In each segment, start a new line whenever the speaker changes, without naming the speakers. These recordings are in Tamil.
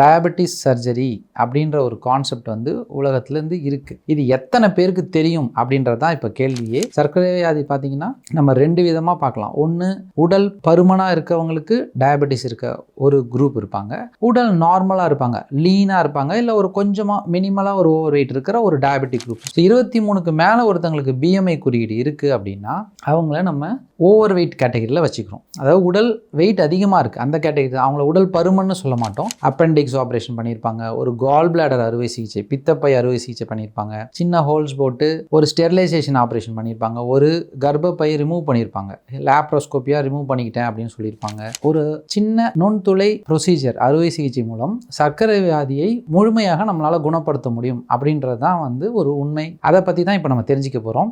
டயபெட்டிஸ் சர்ஜரி அப்படின்ற ஒரு கான்செப்ட் வந்து உலகத்துலேருந்து இருக்குது இது எத்தனை பேருக்கு தெரியும் அப்படின்றது தான் இப்போ கேள்வியே. சர்க்கரை வியாதி பார்த்தீங்கன்னா நம்ம ரெண்டு விதமாக பார்க்கலாம் ஒன்று உடல் பருமனாக இருக்கவங்களுக்கு டயபெட்டிஸ் இருக்க ஒரு குரூப் இருப்பாங்க. உடல் நார்மலாக இருப்பாங்க. லீனாக இருப்பாங்க. இல்லை ஒரு கொஞ்சமாக மினிமலாக ஒரு ஓவர் வெயிட் இருக்கிற ஒரு டயபெட்டிக் குரூப் ஸோ இருபத்தி மூணுக்கு மேலே ஒருத்தங்களுக்கு பிஎம்ஐ குறியீடு இருக்குது அப்படின்னா அவங்கள நம்ம ஓவர் வெயிட் கேட்டகரியில் வச்சுக்கிறோம். அதாவது உடல் வெயிட் அதிகமாக இருக்குது அந்த கேட்டகரி அவங்கள உடல் பருமன்னு சொல்ல மாட்டோம். அப்பெண்டிக்ஸ் ஆப்ரேஷன் பண்ணியிருப்பாங்க. ஒரு கால் பிளாடர் அறுவை சிகிச்சை பித்தப்பை அறுவை சிகிச்சை பண்ணியிருப்பாங்க. சின்ன ஹோல்ஸ் போட்டு ஒரு ஸ்டெர்லைசேஷன் ஆப்ரேஷன் பண்ணியிருப்பாங்க. ஒரு கர்ப்பப்பை ரிமூவ் பண்ணியிருப்பாங்க. லேப்ரோஸ்கோப்பியாக ரிமூவ் பண்ணிக்கிட்டேன் அப்படின்னு சொல்லியிருப்பாங்க. ஒரு சின்ன நுண்துளை ப்ரொசீஜர் அறுவை சிகிச்சை மூலம் சர்க்கரை வியாதியை முழுமையாக நம்மளால் குணப்படுத்த முடியும் அப்படின்றது தான் வந்து ஒரு உண்மை. அதை பற்றி தான் இப்போ நம்ம தெரிஞ்சுக்க போகிறோம்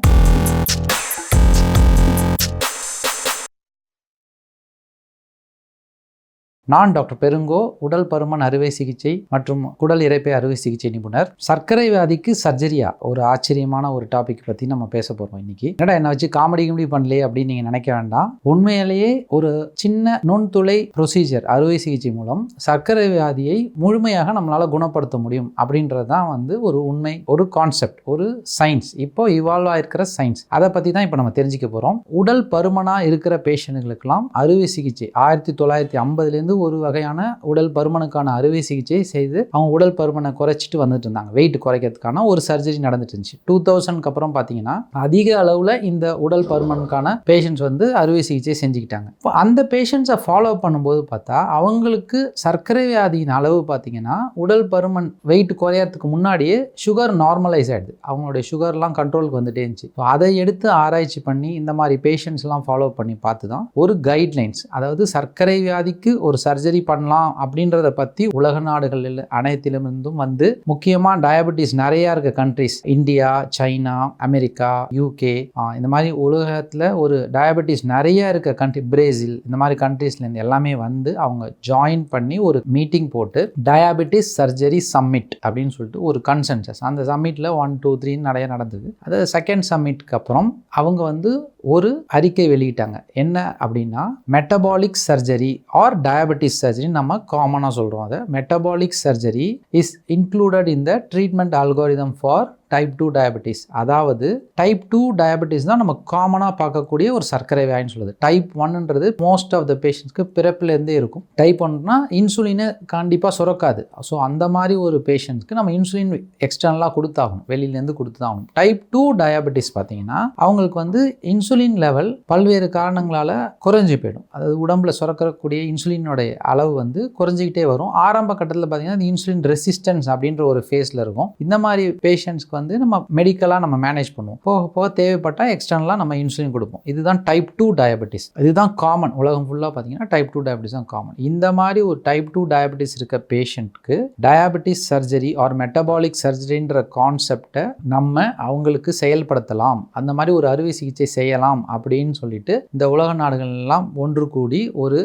நான் டாக்டர் பெருங்கோ உடல் பருமன் அறுவை சிகிச்சை மற்றும் குடல் இறைப்பை அறுவை சிகிச்சை நிபுணர். சர்க்கரை வியாதிக்கு சர்ஜரியா? ஒரு ஆச்சரியமான ஒரு டாபிக் பற்றி நம்ம பேச போகிறோம் இன்னைக்கு. என்னடா என்ன வச்சு காமெடி கிமெடி பண்ணலையே அப்படின்னு நீங்கள் நினைக்க வேண்டாம். உண்மையிலேயே ஒரு சின்ன நுண்துளை ப்ரொசீஜர் அறுவை சிகிச்சை மூலம் சர்க்கரை வியாதியை முழுமையாக நம்மளால் குணப்படுத்த முடியும் அப்படின்றது தான் வந்து ஒரு உண்மை ஒரு கான்செப்ட் ஒரு சயின்ஸ் இப்போ இவால்வ் ஆயிருக்கிற சயின்ஸ் அதை பற்றி தான் இப்போ நம்ம தெரிஞ்சுக்க போகிறோம் உடல் பருமனாக இருக்கிற பேஷண்ட்டுகளுக்கெல்லாம் அறுவை சிகிச்சை ஆயிரத்தி தொள்ளாயிரத்தி ஐம்பதுலேருந்து ஒரு வகையான உடல் பருமனுக்கான அறுவை சிகிச்சை செய்து அவங்க உடல் பருமனை குறைச்சிட்டு வந்துட்டு இருந்தாங்க. வெயிட் குறைக்கிறதுக்கான ஒரு சர்ஜரி நடந்துட்டு இருந்துச்சு. டூ தௌசண்ட்க்கு அப்புறம் பார்த்தீங்கன்னா அதிக அளவில் இந்த உடல் பருமனுக்கான பேஷண்ட்ஸ் வந்து அறுவை சிகிச்சை செஞ்சுக்கிட்டாங்க. இப்போ அந்த பேஷண்ட்ஸை ஃபாலோ பண்ணும்போது பார்த்தா அவங்களுக்கு சர்க்கரை வியாதியின் அளவு பார்த்தீங்கன்னா உடல் பருமன் வெயிட் குறையறதுக்கு முன்னாடியே சுகர் நார்மலைஸ் ஆகிடுது அவங்களுடைய சுகர்லாம் கண்ட்ரோலுக்கு வந்துட்டே இருந்துச்சு. ஸோ அதை எடுத்து ஆராய்ச்சி பண்ணி இந்த மாதிரி பேஷண்ட்ஸ்லாம் ஃபாலோ பண்ணி பார்த்து தான் ஒரு கைட்லைன்ஸ் அதாவது சர்க்கரை வியாதிக்கு ஒரு சர்ஜரி பண்ணலாம் அப்படின்றத பற்றி உலக நாடுகளில் அனைத்திலிருந்தும் வந்து முக்கியமாக டயபெட்டிஸ் நிறையா இருக்க countries India China America UK இந்த மாதிரி உலகத்தில் ஒரு டயபெட்டிஸ் நிறைய இருக்க கண்ட்ரி பிரேசில் இந்த மாதிரி கண்ட்ரீஸ்லேருந்து எல்லாமே வந்து அவங்க ஜாயின் பண்ணி ஒரு மீட்டிங் போட்டு டயாபெட்டிஸ் சர்ஜரி சம்மிட் அப்படின்னு சொல்லிட்டு ஒரு கன்சென்சஸ் அந்த சம்மிட்டில் ஒன் டூ த்ரீன்னு நிறைய நடந்தது. அதாவது செகண்ட் சம்மிட்க்கு அப்புறம் அவங்க வந்து ஒரு அறிக்கை வெளியிட்டாங்க. என்ன அப்படின்னா metabolic surgery or diabetes surgery நம்ம காமனாக சொல்கிறோம் அதை. Metabolic surgery is included in the treatment algorithm for type two diabetes அதாவது டைப் டூ டயபெட்டிஸ் தான் நம்ம காமனாக பார்க்கக்கூடிய ஒரு சர்க்கரை வியாதின்னு சொல்லுது. டைப் ஒன்ன்றது மோஸ்ட் ஆஃப் த பேஷண்ட்ஸ்க்கு பிறப்புலேருந்தே இருக்கும். டைப் ஒன்னா இன்சுலினை கண்டிப்பாக சுரக்காது. ஸோ அந்த மாதிரி ஒரு பேஷண்ட்ஸ்க்கு நம்ம இன்சுலின் எக்ஸ்டர்னலாக கொடுத்தாகணும். வெளியிலேருந்து கொடுத்து தான் ஆகணும் டைப் டூ டயபெட்டிஸ் பார்த்தீங்கன்னா அவங்களுக்கு வந்து இன்சுலின் லெவல் பல்வேறு காரணங்களால் குறைஞ்சி போயிடும். அதாவது உடம்புல சுரக்கக்கூடிய இன்சுலினோடைய அளவு வந்து குறைஞ்சிக்கிட்டே வரும். ஆரம்ப கட்டத்தில் பார்த்தீங்கன்னா இன்சுலின் ரெசிஸ்டன்ஸ் அப்படின்ற ஒரு ஃபேஸில் இருக்கும். இந்த மாதிரி பேஷண்ட்ஸ்க்கு வந்து நம்ம மெடிக்கலாக நம்ம மேனேஜ் பண்ணுவோம். போக போக தேவைப்பட்டால் எக்ஸ்டர்னலாக நம்ம இன்சுலின் கொடுப்போம். இதுதான் டைப் டூ டயபெட்டிஸ் இதுதான் காமன் உலகம் ஃபுல்லாக பார்த்தீங்கன்னா டைப் டூ டயபெட்டிஸ் தான் காமன் இந்த மாதிரி ஒரு டைப் டூ டயபெட்டிஸ் இருக்க பேஷண்ட்க்கு டயபெட்டிஸ் சர்ஜரி ஆர் மெட்டபாலிக் சர்ஜரின்ற கான்செப்டை நம்ம அவங்களுக்கு செயல்படுத்தலாம். அந்த மாதிரி ஒரு அறுவை சிகிச்சை செய்யலாம் அப்படின்னு சொல்லிட்டு இந்த உலக நாடுகள் எல்லாம் ஒன்று கூடி ஒரு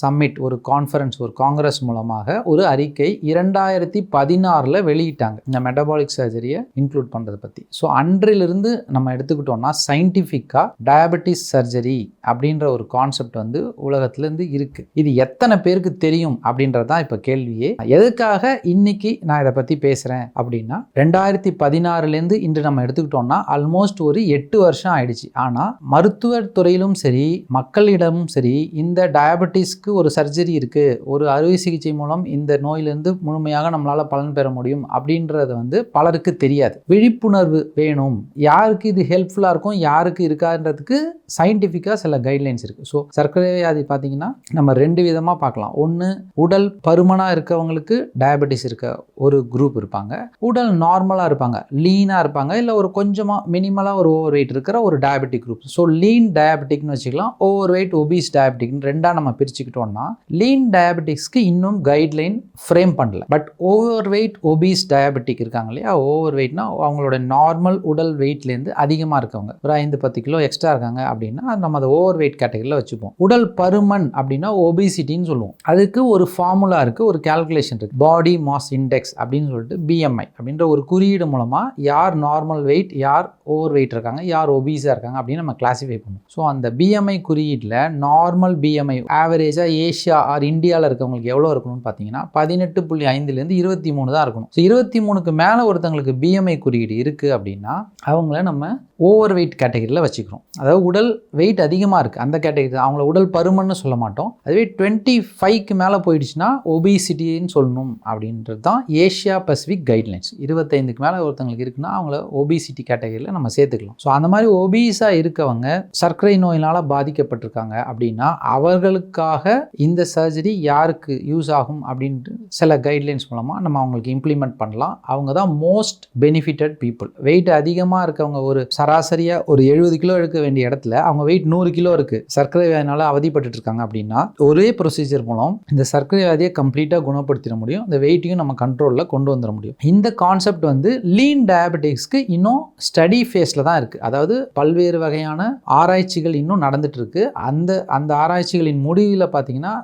சம்மிட் ஒரு கான்ஃபரன்ஸ் ஒரு காங்கிரஸ் மூலமாக ஒரு அறிக்கை இரண்டாயிரத்தி பதினாறில் வெளியிட்டாங்க. இந்த மெட்டபாலிக் சர்ஜரியை இன்க்ளூட் பண்ணுறதை பற்றி ஸோ அன்றிலிருந்து நம்ம எடுத்துக்கிட்டோம்னா சயின்டிஃபிக்காக டயபெட்டிஸ் சர்ஜரி அப்படின்ற ஒரு கான்செப்ட் வந்து உலகத்துலேருந்து இருக்குது இது எத்தனை பேருக்கு தெரியும் அப்படின்றது தான் இப்போ கேள்வியே. எதுக்காக இன்னைக்கு நான் இதை பற்றி பேசுகிறேன் அப்படின்னா ரெண்டாயிரத்தி பதினாறுலேருந்து இன்று நம்ம எடுத்துக்கிட்டோம்னா ஆல்மோஸ்ட் ஒரு எட்டு வருஷம் ஆயிடுச்சு. ஆனால் மருத்துவ துறையிலும் சரி மக்களிடமும் சரி இந்த டயபெட்டிஸ்க்கு ஒரு சர்ஜரி இருக்குது ஒரு அறுவை சிகிச்சை மூலம் இந்த நோயிலிருந்து முழுமையாக நம்மளால் பலன் பெற முடியும் அப்படின்றது வந்து பலருக்கு தெரியாது. விழிப்புணர்வு வேணும். யாருக்கு இது ஹெல்ப்ஃபுல்லாக இருக்கும் யாருக்கு இருக்கான்றதுக்கு சயின்டிஃபிக்காக சில கைட்லைன்ஸ் இருக்குது ஸோ சர்க்கரை வியாதி பார்த்தீங்கன்னா நம்ம ரெண்டு விதமாக பார்க்கலாம் ஒன்று உடல் பருமனாக இருக்கவங்களுக்கு டயபெட்டிஸ் இருக்க ஒரு குரூப் இருப்பாங்க. உடல் நார்மலாக இருப்பாங்க. லீனாக இருப்பாங்க. இல்லை ஒரு கொஞ்சமாக மினிமலாக ஒரு ஓவர் வெயிட் இருக்கிற ஒரு டயபெட்டிக் குரூப் ஸோ லீன் டயபெட்டிக்னு வச்சுக்கலாம். ஓவர் வெயிட் ஒபீஸ் டயபெட்டிக்னு ரெண்டாக நம்ம பிரிச்சுக்கிட்டோம்னா லீன் டயபெட்டிக்ஸ்க்கு இன்னும் கைட்லைன் ஃப்ரேம் பண்ணல. But overweight obese diabetic இருக்காங்க இல்லையா? ஓவர் வெயிட்னா அவங்களோட நார்மல் உடல் வெயிட்லேருந்து அதிகமாக இருக்கவங்க. ஒரு ஐந்து பத்து கிலோ எக்ஸ்ட்ரா இருக்காங்க அப்படின்னா நம்ம அதை ஓவர் வெயிட் கேட்டகரியில் வச்சுப்போம். உடல் பருமன் அப்படின்னா ஒபிசிட்டின்னு சொல்லுவோம். அதுக்கு ஒரு ஃபார்முலா இருக்குது ஒரு கால்குலேஷன் இருக்குது பாடி மாஸ் இண்டெக்ஸ் அப்படின்னு சொல்லிட்டு பிஎம்ஐ அப்படின்ற ஒரு குறியீடு மூலமாக யார் நார்மல் வெயிட் யார் ஓவர் வெயிட் இருக்காங்க யார் ஒபீஸாக இருக்காங்க அப்படின்னு நம்ம கிளாஸிஃபை பண்ணுவோம். ஸோ அந்த பிஎம்ஐ குறியீட்டில் நார்மல் பிஎம்ஐ ஆவரேஜாக ஏஷியா ஆர் இந்தியாவில் இருக்கவங்களுக்கு எவ்வளோ இருக்கணும்னு பார்த்தீங்கன்னா பதினெட்டு புள்ளி ஐந்துலேருந்து இருபத்தி மூணு தான் இருக்கணும். ஸோ இருபத்தி மூணுக்கு மேலே ஒருத்தங்களுக்கு பிஎம்ஐ குறியீடு இருக்குது அப்படின்னா அவங்கள நம்ம ஓவர் வெயிட் கேட்டகரியில் வச்சுக்கிறோம். அதாவது உடல் வெயிட் அதிகமாக இருக்குது அந்த கேட்டகரி தான். அவங்கள உடல் பருமன்னு சொல்ல மாட்டோம். அதுவே டுவெண்ட்டி ஃபைவ்க்கு மேலே போயிடுச்சுன்னா ஒபிசிட்டின்னு சொல்லணும் அப்படின்றது தான் ஏஷியா பசிபிக் கைட்லைன்ஸ் இருபத்தைந்துக்கு மேலே ஒருத்தங்களுக்கு இருக்குன்னா அவங்கள ஒபிசிட்டி கேட்டகரியில் நம்ம சேர்த்துக்கலாம். ஸோ அந்த மாதிரி ஒபீஸாக இருக்கவங்க சர்க்கரை நோயினால் பாதிக்கப்பட்டிருக்காங்க அப்படின்னா அவர்களுக்காக இந்த சர்ஜரி யாருக்கு யூஸ் ஆகும் அப்படின்ட்டு சில கைட்லைன்ஸ் மூலமாக நம்ம அவங்களுக்கு இம்ப்ளிமெண்ட் பண்ணலாம். அவங்க தான் most benefit benefited people weight அதிகமாக இருக்கவங்க ஒரு சராசரியாக ஒரு எழுபது கிலோ எடுக்க வேண்டிய இடத்துல அவங்க வெயிட் நூறு கிலோ இருக்குது சர்க்கரை வியாதினால அவதிப்பட்டு இருக்காங்க அப்படின்னா ஒரே ப்ரொசீஜர் மூலம் இந்த சர்க்கரை வியாதியை கம்ப்ளீட்டாக குணப்படுத்திட முடியும். இந்த வெயிட்டையும் நம்ம கண்ட்ரோலில் கொண்டு வந்துட முடியும். இந்த கான்செப்ட் வந்து லீன் டயபெட்டிக்ஸ்க்கு இன்னும் ஸ்டடி ஃபேஸில் தான் இருக்குது அதாவது பல்வேறு வகையான ஆராய்ச்சிகள் இன்னும் நடந்துட்டு இருக்கு அந்த அந்த ஆராய்ச்சிகளின் முடிவில் பார்த்தீங்கன்னா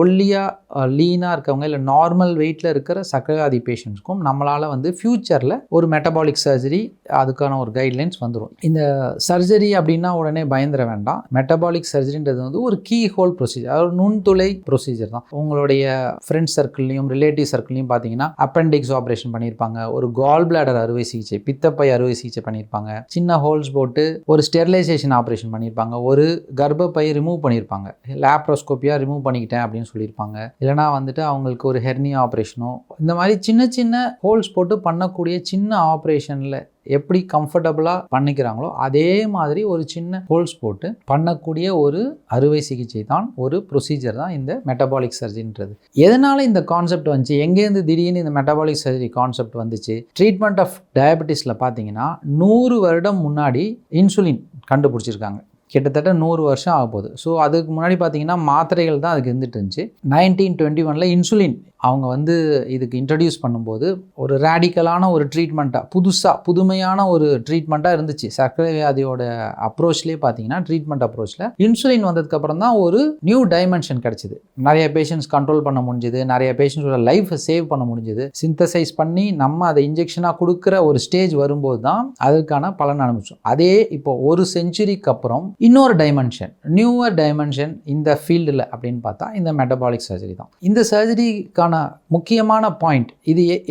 ஒல்லியாக லீனாக இருக்கவங்க இல்லை நார்மல் வெயிட்டில் இருக்கிற சக்கரவாதி பேஷண்ட்ஸ்க்கும் நம்மளால் வந்து ஃப்யூச்சரில் ஒரு மெட்டபாலிக் சர்ஜரி அதுக்கான ஒரு கைட்லைன்ஸ் வந்துடும் இந்த சர்ஜரி அப்படின்னா உடனே பயந்துட வேண்டாம். மெட்டபாலிக் சர்ஜரின்றது வந்து ஒரு கீ ஹோல் ப்ரொசீஜர் அதாவது நுண்துளை ப்ரொசீஜர் தான். உங்களுடைய ஃப்ரெண்ட்ஸ் சர்க்கிள்லையும் ரிலேட்டிவ் சர்க்கிள்லையும் பார்த்தீங்கன்னா அப்பெண்டிக்ஸ் ஆப்ரேஷன் பண்ணியிருப்பாங்க ஒரு கால் பிளாடர் அறுவை சிகிச்சை பித்தப்பை அறுவை சிகிச்சை பண்ணியிருப்பாங்க சின்ன ஹோல்ஸ் போட்டு ஒரு ஸ்டெர்லைசேஷன் ஆப்ரேஷன் பண்ணியிருப்பாங்க ஒரு கர்ப்பப்பை ரிமூவ் பண்ணியிருப்பாங்க லேப்ரோஸ்கோப்பியாக ரிமூவ் பண்ணிக்கிட்டேன் அப்படின்னு சொல்லியிருப்பாங்க இல்லைனா வந்துட்டு அவங்களுக்கு ஒரு ஹெர்னியா ஆப்ரேஷனோ இந்த மாதிரி சின்ன சின்ன ஹோல்ஸ் போட்டு பண்ணக்கூடிய சின்ன ஆப்ரேஷனில் எப்படி கம்ஃபர்டபுளாக பண்ணிக்கிறாங்களோ அதே மாதிரி ஒரு சின்ன ஹோல்ஸ் போட்டு பண்ணக்கூடிய ஒரு அறுவை சிகிச்சை தான் ஒரு ப்ரொசீஜர் தான் இந்த மெட்டபாலிக் சர்ஜரின்றது எதனால் இந்த கான்செப்ட் வந்துச்சு? எங்கேருந்து திடீர்னு இந்த மெட்டபாலிக் சர்ஜரி கான்செப்ட் வந்துச்சு? ட்ரீட்மெண்ட் ஆஃப் டயபெட்டிஸில் பார்த்தீங்கன்னா நூறு வருடம் முன்னாடி இன்சுலின் கண்டுபிடிச்சிருக்காங்க. கிட்டத்தட்ட நூறு வருஷம் ஆக போகுது ஸோ அதுக்கு முன்னாடி பார்த்தீங்கன்னா மாத்திரைகள் தான் அதுக்கு இருந்துட்டு இருந்துச்சு. நைன்டீன் டுவெண்ட்டி ஒனில் இன்சுலின் அவங்க வந்து இதுக்கு இன்ட்ரடியூஸ் பண்ணும்போது ஒரு ரேடிக்கலான ஒரு ட்ரீட்மெண்ட்டாக புதுசாக புதுமையான ஒரு ட்ரீட்மெண்ட்டாக இருந்துச்சு. சர்க்கரை வியாதியோட அப்ரோச்லேயே பார்த்தீங்கன்னா ட்ரீட்மெண்ட் அப்ரோச்சில் இன்சுலின் வந்ததுக்கப்புறம் தான் ஒரு நியூ டைமென்ஷன் கிடச்சிது. நிறைய பேஷண்ட்ஸ் கண்ட்ரோல் பண்ண முடிஞ்சுது. நிறைய பேஷண்ட்ஸோட லைஃப்பை சேவ் பண்ண முடிஞ்சுது. சிந்தசைஸ் பண்ணி நம்ம அதை இன்ஜெக்ஷனாக கொடுக்குற ஒரு ஸ்டேஜ் வரும்போது தான் அதுக்கான பலன் அனுப்பிச்சோம் அதே இப்போ ஒரு செஞ்சுரிக்கு அப்புறம் இன்னொரு டைமென்ஷன் நியூவர் டைமென்ஷன் இந்த ஃபீல்டில் அப்படின்னு பார்த்தா இந்த மெட்டபாலிக் சர்ஜரி தான். இந்த சர்ஜரிக்கான முக்கியமான பாயிண்ட் இது எ-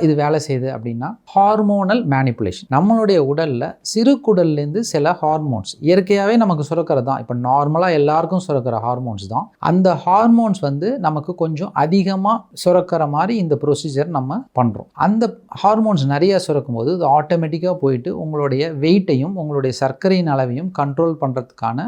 இது வேலை செய்யுது அப்படின்னா ஹார்மோனல் மேனிப்புலேஷன் நம்மளுடைய உடலில் சிறு குடல்லேருந்து சில ஹார்மோன்ஸ் இயற்கையாகவே நமக்கு சுரக்கிறது தான். இப்போ நார்மலாக எல்லாருக்கும் சுரக்கிற ஹார்மோன்ஸ் தான். அந்த ஹார்மோன்ஸ் வந்து நமக்கு கொஞ்சம் அதிகமாக சுரக்கிற மாதிரி இந்த ப்ரொசீஜர் நம்ம பண்ணுறோம் அந்த ஹார்மோன்ஸ் நிறைய சுரக்கும் போது இது ஆட்டோமேட்டிக்காக போயிட்டு உங்களுடைய வெயிட்டையும் உங்களுடைய சர்க்கரையின் அளவையும் கண்ட்ரோல் பண்ணுறதுக்கான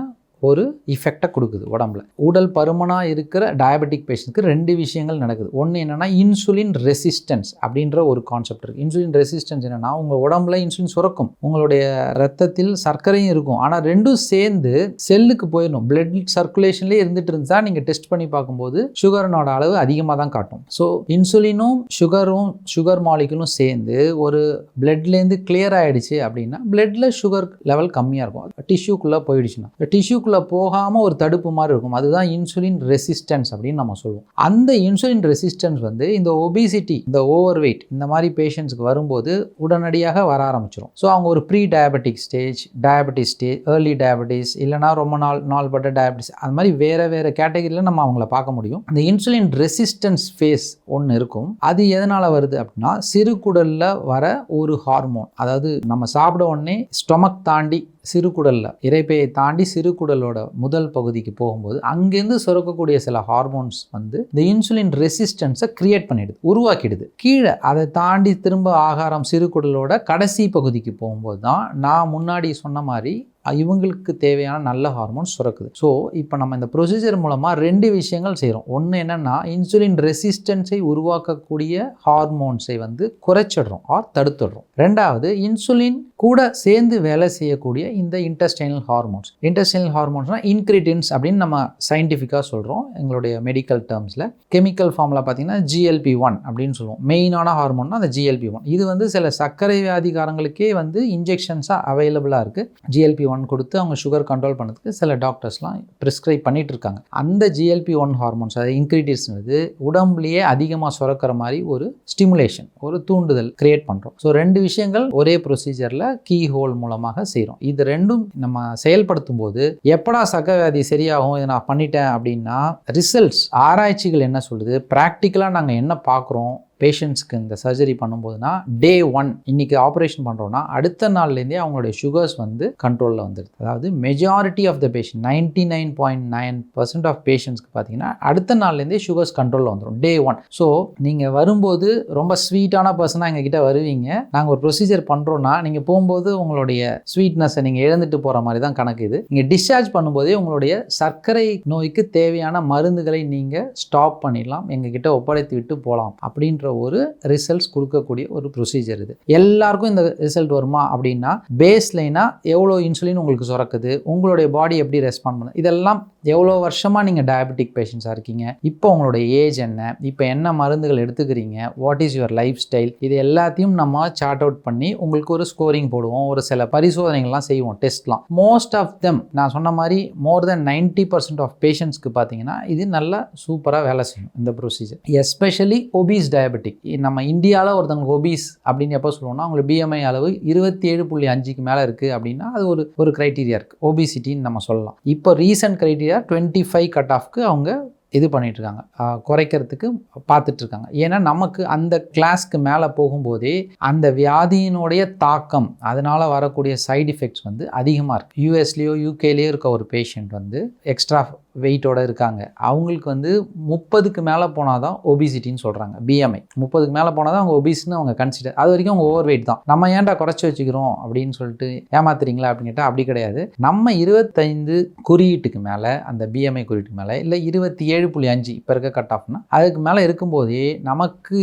ஒரு இஃபெக்டை கொடுக்குது உடம்புல. உடல் பருமனாக இருக்கிற டயபெட்டிக் பேஷண்ட்க்கு ரெண்டு விஷயங்கள் நடக்குது. ஒன்று என்னென்னா இன்சுலின் ரெசிஸ்டன்ஸ் அப்படின்ற ஒரு கான்செப்ட் இருக்குது இன்சுலின் ரெசிஸ்டன்ஸ் என்னென்னா உங்கள் உடம்புல இன்சுலின் சுரக்கும். உங்களுடைய ரத்தத்தில் சர்க்கரையும் இருக்கும். ஆனால் ரெண்டும் சேர்ந்து செல்லுக்கு போயிடணும். பிளட் சர்க்குலேஷன்லேயே இருந்துட்டு இருந்தா நீங்கள் டெஸ்ட் பண்ணி பார்க்கும்போது சுகரனோட அளவு அதிகமாக தான் காட்டும். ஸோ இன்சுலினும் சுகரும் சுகர் மாலிகுலும் சேர்ந்து ஒரு பிளட்லேருந்து கிளியர் ஆகிடுச்சு அப்படின்னா பிளட்டில் சுகர் லெவல் கம்மியாக இருக்கும். டிஷ்யூக்குள்ளே போயிடுச்சுன்னா. டிஷ்யூக்குள்ளே போகாமல் ஒரு தடுப்பு மாதிரி இருக்கும். அதுதான் இன்சுலின் ரெசிஸ்டன்ஸ் அப்படின்னு நம்ம சொல்லுவோம். அந்த இன்சுலின் ரெசிஸ்டன்ஸ் வந்து இந்த ஒபிசிட்டி இந்த ஓவர் வெயிட் இந்த மாதிரி பேஷண்ட்ஸ்க்கு வரும்போது உடனடியாக வர ஆரம்பிச்சிடும் ஸோ அவங்க ஒரு pre diabetic stage diabetes stage early diabetes இல்லைனா ரொம்ப நாள் நாள்பட்ட டயபெட்டிஸ் அது மாதிரி வேறு வேறு கேட்டகரியில் நம்ம அவங்கள பார்க்க முடியும். இந்த இன்சுலின் ரெசிஸ்டன்ஸ் ஃபேஸ் ஒன்று இருக்கும். அது எதனால் வருது அப்படின்னா சிறுகுடலில் வர ஒரு ஹார்மோன் அதாவது நம்ம சாப்பிட உடனே ஸ்டொமக் தாண்டி சிறுகுடலில் இறைப்பையை தாண்டி சிறுகுடலோட முதல் பகுதிக்கு போகும்போது அங்கேருந்து சுரக்கக்கூடிய சில ஹார்மோன்ஸ் வந்து இந்த இன்சுலின் ரெசிஸ்டன்ஸை கிரியேட் பண்ணிடுது உருவாக்கிடுது. கீழே அதை தாண்டி திரும்ப ஆகாரம் சிறுகுடலோட கடைசி பகுதிக்கு போகும்போது தான் நான் முன்னாடி சொன்ன மாதிரி இவங்களுக்கு தேவையான நல்ல ஹார்மோன்ஸ் சுரக்குது. ஸோ இப்போ நம்ம இந்த ப்ரொசீஜர் மூலமாக ரெண்டு விஷயங்கள் செய்கிறோம் ஒன்று என்னென்னா இன்சுலின் ரெசிஸ்டன்ஸை உருவாக்கக்கூடிய ஹார்மோன்ஸை வந்து குறைச்சிடுறோம் ஆர் தடுத்துடுறோம். ரெண்டாவது இன்சுலின் கூட சேர்ந்து வேலை செய்யக்கூடிய இந்த இன்டெஸ்டைனல் ஹார்மோன்ஸ் இன்டஸ்டைனல் ஹார்மோன்ஸ்னால் இன்க்ரீடியன்ஸ் அப்படின்னு நம்ம சயின்டிஃபிக்காக சொல்கிறோம் எங்களுடைய மெடிக்கல் டேர்ம்ஸில் கெமிக்கல் ஃபார்மில் பார்த்தீங்கன்னா ஜிஎல்பி ஒன் அப்படின்னு சொல்லுவோம். மெயினான ஹார்மோன்னா அந்த ஜிஎல்பி ஒன் இது வந்து சில சர்க்கரை வியாதிகாரங்களுக்கே வந்து இன்ஜெக்ஷன்ஸாக அவைலபிளாக இருக்குது ஜிஎல்பி ஒன் கொடுத்து அவங்க சுகர் கண்ட்ரோல் பண்ணதுக்கு சில டாக்டர்ஸ்லாம் ப்ரிஸ்கிரைப் பண்ணிட்டு இருக்காங்க அந்த ஜிஎல்பி ஒன் ஹார்மோன்ஸ் அதாவது இன்க்ரீடியன்ஸ்ன்றது உடம்புலேயே அதிகமாக சுரக்கிற மாதிரி ஒரு ஸ்டிமுலேஷன் ஒரு தூண்டுதல் கிரியேட் பண்ணுறோம் ஸோ ரெண்டு விஷயங்கள் ஒரே ப்ரொசீஜரில் கீ ஹோல் மூலமாக செய்கிறோம் இது ரெண்டும் நம்ம செயல்படுத்தும் போது எப்படா சக்கவியாதி சரியாகும் இதை நான் பண்ணிட்டேன் அப்படின்னா ரிசல்ட்ஸ் ஆராய்ச்சிகள் என்ன சொல்லுது ப்ராக்டிக்கலாக நாங்கள் என்ன பார்க்குறோம் பேஷண்ட்ஸ்க்கு இந்த சர்ஜரி பண்ணும்போதுனா டே ஒன் இன்னைக்கு ஆப்ரேஷன் பண்ணுறோன்னா அடுத்த நாள்லேருந்தே அவங்களுடைய சுகர்ஸ் வந்து கண்ட்ரோலில் வந்துடுது அதாவது majority of the patient ninety nine point nine percent of பேஷண்ட்ஸ்க்கு பார்த்தீங்கன்னா அடுத்த நாள்லேருந்தே சுகர்ஸ் கண்ட்ரோலில் வந்துடும் டே ஒன் ஸோ நீங்கள் வரும்போது ரொம்ப ஸ்வீட்டான பர்சனாக எங்ககிட்ட வருவீங்க. நாங்கள் ஒரு ப்ரொசீஜர் பண்ணுறோன்னா நீங்கள் போகும்போது உங்களுடைய ஸ்வீட்னஸை நீங்கள் இழந்துட்டு போகிற மாதிரி தான் கணக்கு இது. நீங்கள் டிஸ்சார்ஜ் பண்ணும்போதே உங்களுடைய சர்க்கரை நோய்க்கு தேவையான மருந்துகளை நீங்கள் ஸ்டாப் பண்ணிடலாம் எங்ககிட்ட ஒப்படைத்து விட்டு போகலாம் அப்படின்ற ஒரு ரிசல்ட்ஸ் கொடுக்கக்கூடிய ஒரு ப்ரொசீஜர் இது. எல்லாருக்கும் இந்த ரிசல்ட் வருமா அப்படின்னா பேஸ் லைனாக எவ்வளோ இன்சுலின் உங்களுக்கு சுரக்குது உங்களுடைய பாடி எப்படி ரெஸ்பாண்ட் பண்ணுது இதெல்லாம் எவ்வளோ வருஷமாக நீங்கள் டயபெட்டிக் பேஷண்ட்ஸாக இருக்கீங்க? இப்போ உங்களுடைய ஏஜ் என்ன? இப்போ என்ன மருந்துகள் எடுத்துக்கிறீங்க? What is your lifestyle இது எல்லாத்தையும் நம்ம சார்ட் அவுட் பண்ணி உங்களுக்கு ஒரு ஸ்கோரிங் போடுவோம். ஒரு சில பரிசோதனைகள்லாம் செய்வோம். டெஸ்ட்லாம் மோஸ்ட் ஆஃப் தெம் நான் சொன்ன மாதிரி more than ninety percent of பேஷண்ட்ஸ்க்கு பார்த்தீங்கன்னா இது நல்லா சூப்பராக வேலை செய்யும் இந்த ப்ரொசீஜர் எஸ்பெஷலி ஒபீஸ் டயபெட்டிக் நம்ம இந்தியாவில் ஒருத்தவங்களுக்கு ஒபீஸ் அப்படின்னு எப்போ சொல்லுவோம்னா அவங்களுக்கு பிஎம்ஐ அளவு இருபத்தி ஏழு புள்ளி அஞ்சுக்கு மேலே இருக்குது அப்படின்னா அது ஒரு ஒரு க்ரைட்டீரியா இருக்குது ஒபிசிட்டின்னு நம்ம சொல்லலாம். இப்போ recent criteria twenty five cut ஆஃப்க்கு அவங்க இது பண்ணிகிட்ருக்காங்க இருக்காங்க குறைக்கிறதுக்கு பார்த்துட்ருக்காங்க ஏன்னா நமக்கு அந்த கிளாஸ்க்கு மேலே போகும்போதே அந்த வியாதியினுடைய தாக்கம் அதனால் வரக்கூடிய சைடு எஃபெக்ட்ஸ் வந்து அதிகமாக இருக்குது யூஎஸ்லேயோ யூகேலேயோ இருக்க ஒரு பேஷண்ட் வந்து எக்ஸ்ட்ரா வெயிட்டோடு இருக்காங்க. அவங்களுக்கு வந்து முப்பதுக்கு மேலே போனால் தான் ஒபிசிட்டின்னு சொல்கிறாங்க பிஎம்ஐ முப்பதுக்கு மேலே போனால் தான் அவங்க ஒபிசின்னு அவங்க கன்சிடர் அது வரைக்கும் அவங்க ஓவர் வெயிட் தான். நம்ம ஏன்டா குறைச்சி வச்சுக்கிறோம் அப்படின்னு சொல்லிட்டு ஏமாத்துறீங்களா அப்படின்னு கேட்டால் அப்படி கிடையாது. நம்ம இருபத்தைந்து குறியீட்டுக்கு மேலே அந்த பிஎம்ஐ குறியீட்டுக்கு மேலே இல்லை இருபத்தி ஏழு புள்ளி அஞ்சு இப்போ இருக்க கட் ஆஃப்னா அதுக்கு மேலே இருக்கும்போதே நமக்கு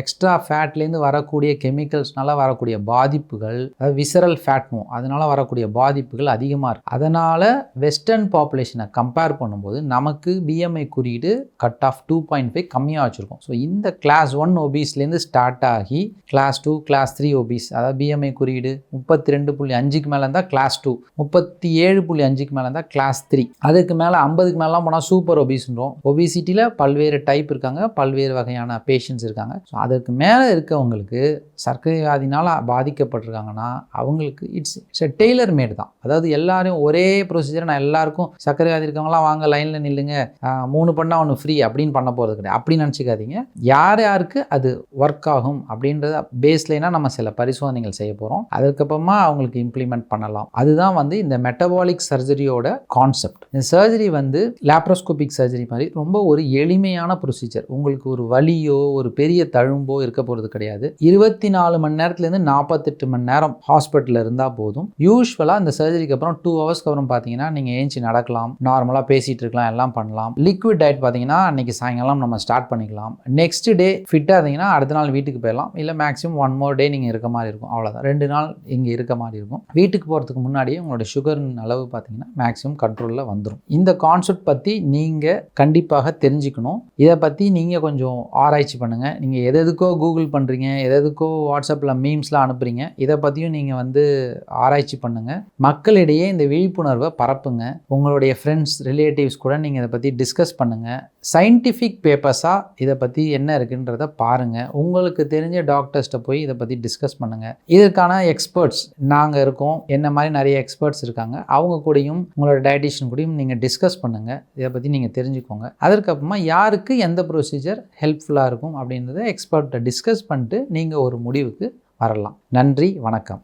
எக்ஸ்ட்ரா ஃபேட்லேருந்து வரக்கூடிய கெமிக்கல்ஸ்னால வரக்கூடிய பாதிப்புகள் அதாவது விசரல் ஃபேட்னும் அதனால வரக்கூடிய பாதிப்புகள் அதிகமாக இருக்குது அதனால் வெஸ்டர்ன் பாப்புலேஷனை கம்பேர் பண்ணும்போது நமக்கு பிஎம்ஐ குறியீடு cut off two point five கம்மியாக வச்சுருக்கோம். ஸோ இந்த கிளாஸ் ஒன் ஒபீஸ்லேருந்து ஸ்டார்ட் ஆகி class two class three obese அதாவது பிஎம்ஐ குறியீடு முப்பத்தி ரெண்டு புள்ளி அஞ்சுக்கு மேலே இருந்தால் கிளாஸ் டூ முப்பத்தி ஏழு புள்ளி அஞ்சுக்கு மேலே இருந்தால் கிளாஸ் த்ரீ அதுக்கு மேலே ஐம்பதுக்கு மேலாம் போனால் சூப்பர் ஒபிஸ்ன்றோம் ஒபிசிட்டியில் பல்வேறு டைப் இருக்காங்க பல்வேறு வகையான பேஷண்ட்ஸ் இருக்காங்க. ஸோ அதற்கு மேலே இருக்கவங்களுக்கு சர்க்கரை வியாதினால் பாதிக்கப்பட்டிருக்காங்கன்னா அவங்களுக்கு இட்ஸ் இட்ஸ் டெய்லர் மேட் தான். அதாவது எல்லாரையும் ஒரே ப்ரொசீஜர் நான் எல்லாருக்கும் சர்க்கரை வியாதி இருக்கவங்களாம் வாங்க லைனில் நில்லுங்க. மூணு பண்ணால் ஒன்று ஃப்ரீ அப்படின்னு பண்ண போகிறது கிடையாது. அப்படி நினச்சிக்காதீங்க. யார் யாருக்கு அது ஒர்க் ஆகும் அப்படின்றத பேஸ்லைனாக நம்ம சில பரிசோதனைகள் செய்ய போகிறோம் அதுக்கப்புறமா அவங்களுக்கு இம்ப்ளிமெண்ட் பண்ணலாம். அதுதான் வந்து இந்த மெட்டபாலிக் சர்ஜரியோட கான்செப்ட் இந்த சர்ஜரி வந்து லேப்ரோஸ்கோபிக் சர்ஜரி மாதிரி ரொம்ப ஒரு எளிமையான ப்ரொசீஜர் உங்களுக்கு ஒரு வலியோ ஒரு பெரிய தழும்போ இருக்க போகிறது கிடையாது. இருபத்தி நாலு மணி நேரத்துலேருந்து நாற்பத்தெட்டு மணி நேரம் ஹாஸ்பிட்டலில் இருந்தால் போதும். யூஸ்வலாக இந்த சர்ஜரிக்கு அப்புறம் டூ ஹவர்ஸ்க்கு அப்புறம் பார்த்தீங்கன்னா நீங்கள் ஏஞ்சி நடக்கலாம். நார்மலாக பேசிகிட்டு இருக்கலாம் எல்லாம் பண்ணலாம். லிக்விட் டயட் பார்த்தீங்கன்னா அன்றைக்கி சாயங்காலம் நம்ம ஸ்டார்ட் பண்ணிக்கலாம். நெக்ஸ்ட் டே ஃபிட்டாக இருந்தீங்கன்னா அடுத்த நாள் வீட்டுக்கு போயிடலாம். இல்லை மேக்ஸிமம் ஒன் மோர் டே நீங்கள் இருக்க மாதிரி இருக்கும். அவ்வளோதான் ரெண்டு நாள் இங்கே இருக்க மாதிரி இருக்கும். வீட்டுக்கு போகிறதுக்கு முன்னாடியே உங்களோட சுகரின் அளவு பார்த்தீங்கன்னா மேக்ஸிமம் கண்ட்ரோலில் வந்துடும் இந்த கான்செப்ட் பற்றி நீங்கள் கண்டிப்பாக தெரிஞ்சுக்கணும். இதை பற்றி நீங்கள் கொஞ்சம் ஆராய்ச்சி பண்ணுங்கள் நீங்கள் எது எதுக்கோ கூகுள் பண்ணுறீங்க எது எதுக்கோ வாட்ஸ்அப்பில் மீம்ஸ்லாம் அனுப்புகிறீங்க இதை பற்றியும் நீங்கள் வந்து ஆராய்ச்சி பண்ணுங்கள் மக்களிடையே இந்த விழிப்புணர்வை பரப்புங்க. உங்களுடைய ஃப்ரெண்ட்ஸ் ரிலேட்டிவ் ரிலேட்டிவ்ஸ் கூட நீங்கள் இதை பற்றி டிஸ்கஸ் பண்ணுங்கள் சயின்டிஃபிக் பேப்பர்ஸாக இதை பற்றி என்ன இருக்குன்றத பாருங்கள் உங்களுக்கு தெரிஞ்ச டாக்டர்ஸ்ட்டை போய் இதை பற்றி டிஸ்கஸ் பண்ணுங்கள் இதற்கான எக்ஸ்பர்ட்ஸ் நாங்கள் இருக்கோம். என்ன மாதிரி நிறைய எக்ஸ்பர்ட்ஸ் இருக்காங்க. அவங்க கூடயும் உங்களோட டயட்டிஷியன் கூடயும் நீங்கள் டிஸ்கஸ் பண்ணுங்கள் இதை பற்றி நீங்கள் தெரிஞ்சுக்கோங்க. அதற்கப்புறமா யாருக்கு எந்த ப்ரொசீஜர் ஹெல்ப்ஃபுல்லாக இருக்கும் அப்படின்றத எக்ஸ்பர்ட்டை டிஸ்கஸ் பண்ணிட்டு நீங்கள் ஒரு முடிவுக்கு வரலாம். நன்றி வணக்கம்.